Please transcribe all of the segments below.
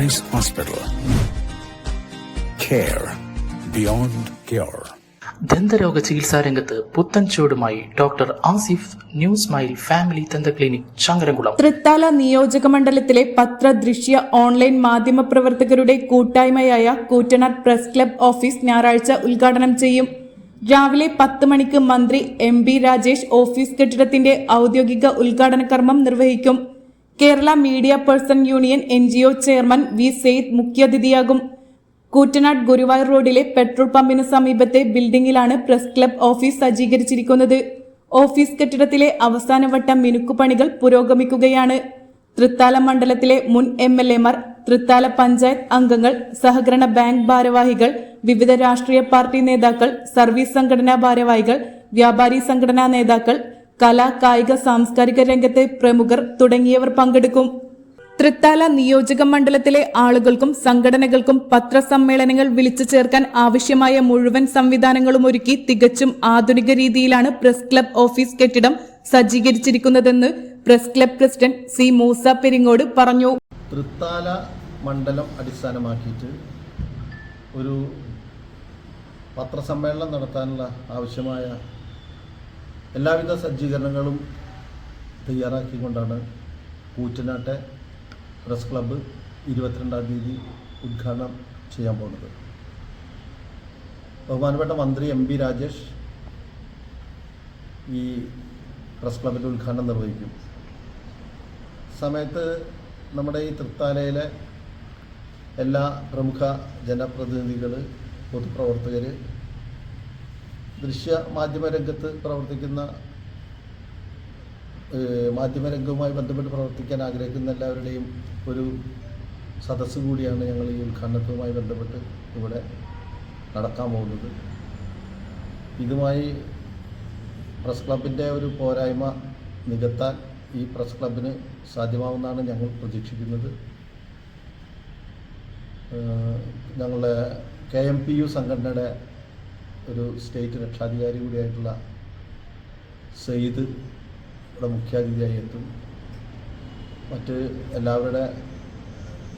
Price Hospital. Care beyond cure. ദന്തരോഗ ചികിത്സാ രംഗത്ത് പുത്തൻ ചുവടുമായി doctor Asif new smile family ദന്ത ക്ലിനിക് ചങ്ങരംകുളം തൃത്താല നിയോജക മണ്ഡലത്തിലെ പത്ര ദൃശ്യ ഓൺലൈൻ മാധ്യമ പ്രവർത്തകരുടെ കൂട്ടായ്മയായ കൂറ്റനാട് പ്രസ് ക്ലബ് ഓഫീസ് ഞായറാഴ്ച ഉദ്ഘാടനം ചെയ്യും രാവിലെ പത്ത് മണിക്ക് മന്ത്രി എം ബി രാജേഷ് ഓഫീസ് കെട്ടിടത്തിന്റെ ഔദ്യോഗിക ഉദ്ഘാടന കർമ്മം നിർവഹിക്കും Kerala media person union N chairman V Saeed മുഖ്യാതിഥിയാകും. കൂറ്റനാട് ഗുരുവായൂർ റോഡിലെ പെട്രോൾ പമ്പിന് സമീപത്തെ ബിൽഡിംഗിലാണ് പ്രസ് ക്ലബ് ഓഫീസ് സജ്ജീകരിച്ചിരിക്കുന്നത്. ഓഫീസ് കെട്ടിടത്തിലെ അവസാനവട്ട മിനുക്കുപണികൾ പുരോഗമിക്കുകയാണ്. തൃത്താല മണ്ഡലത്തിലെ മുൻ എം എൽ എമാർ തൃത്താല പഞ്ചായത്ത് അംഗങ്ങൾ സഹകരണ ബാങ്ക് ഭാരവാഹികൾ വിവിധ രാഷ്ട്രീയ പാർട്ടി നേതാക്കൾ സർവീസ് സംഘടനാ ഭാരവാഹികൾ വ്യാപാരി സംഘടനാ നേതാക്കൾ കലാ കായിക സാംസ്കാരിക രംഗത്തെ പ്രമുഖർ തുടങ്ങിയവർ പങ്കെടുക്കും. തൃത്താല നിയോജക മണ്ഡലത്തിലെ ആളുകൾക്കും സംഘടനകൾക്കും പത്രസമ്മേളനങ്ങൾ വിളിച്ചു ചേർക്കാൻ ആവശ്യമായ മുഴുവൻ സംവിധാനങ്ങളും ഒരുക്കി തികച്ചും ആധുനിക രീതിയിലാണ് പ്രസ് ക്ലബ് ഓഫീസ് കെട്ടിടം സജ്ജീകരിച്ചിരിക്കുന്നതെന്ന് press club president C Moosa Peringode പറഞ്ഞു. തൃത്താല മണ്ഡലം അടിസ്ഥാനമാക്കിയിട്ട് ഒരു പത്രസമ്മേളനം നടത്താനുള്ള ആവശ്യമായ എല്ലാവിധ സജ്ജീകരണങ്ങളും തയ്യാറാക്കിക്കൊണ്ടാണ് കൂറ്റനാട്ടെ പ്രസ് ക്ലബ്ബ് ഇരുപത്തിരണ്ടാം തീയതി ഉദ്ഘാടനം ചെയ്യാൻ പോകുന്നത്. ബഹുമാനപ്പെട്ട മന്ത്രി എം പി രാജേഷ് ഈ പ്രസ് ക്ലബിന്റെ ഉദ്ഘാടനം നിർവഹിക്കും. സമയത്ത് നമ്മുടെ ഈ തൃത്താലയിലെ എല്ലാ പ്രമുഖ ജനപ്രതിനിധികൾ പൊതുപ്രവർത്തകർ ദൃശ്യ മാധ്യമ രംഗത്ത് പ്രവർത്തിക്കുന്ന മാധ്യമരംഗവുമായി ബന്ധപ്പെട്ട് പ്രവർത്തിക്കാൻ ആഗ്രഹിക്കുന്ന എല്ലാവരുടെയും ഒരു സദസ്സ് കൂടിയാണ് ഞങ്ങൾ ഈ ഉദ്ഘാടനത്തുമായി ബന്ധപ്പെട്ട് ഇവിടെ നടക്കാൻ പോകുന്നത്. ഇതുമായി പ്രസ് ക്ലബിന്റെ ഒരു പോരായ്മ നികത്താൻ ഈ പ്രസ് ക്ലബിന് സാധ്യമാവുമെന്നാണ് ഞങ്ങൾ പ്രതീക്ഷിക്കുന്നത്. ഞങ്ങളുടെ കെ എം പി യു സംഘടനയുടെ ഒരു സ്റ്റേറ്റ് രക്ഷാധികാരി കൂടിയായിട്ടുള്ള സെയ്ദ് ഇവിടെ മുഖ്യാതിഥിയായി എത്തും. മറ്റ് എല്ലാവരുടെ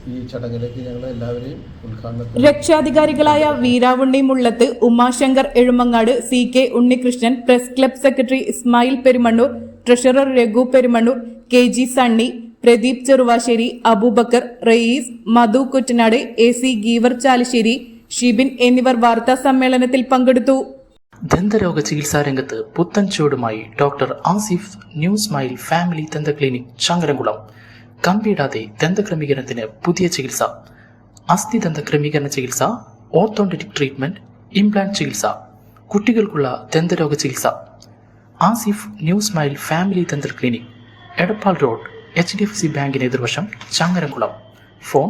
ഈ ചടങ്ങിലേക്ക് ഞങ്ങൾ എല്ലാവരെയും ഉദ്ഘാടനം രക്ഷാധികാരികളായ Veeravunni Mullath Umashankar Ezhumangad C K Unnikrishnan press club secretary Ismail Perumannur treasurer Raghu Perumannur K G Sunny Pradeep Cheruvassery Abubakar Rayees Madhu Kuttanad A C Geevar Chalissery Shibin എന്നിവർ വാർത്താ സമ്മേളനത്തിൽ പങ്കെടുത്തു. ദന്തരോഗ ചികിത്സാ രംഗത്ത് പുത്തൻ ചുവടുമായി doctor Asif new smile family ദന്ത clinic Changaramkulam. കമ്പിയിടാതെ ദന്തക്രമീകരണത്തിന് പുതിയ ചികിത്സ. അസ്ഥി ദന്ത ക്രമീകരണ ചികിത്സ ഓർത്തോണ്ടറ്റിക് ട്രീറ്റ്മെന്റ് ഇംപ്ലാന്റ് ചികിത്സ. കുട്ടികൾക്കുള്ള ദന്തരോഗ ചികിത്സ. ആസിഫ് ന്യൂ സ്മൈൽ ഫാമിലി ദന്ത clinic Edappal road H D F C ബാങ്കിന് എതിർവശം Changaramkulam. Phone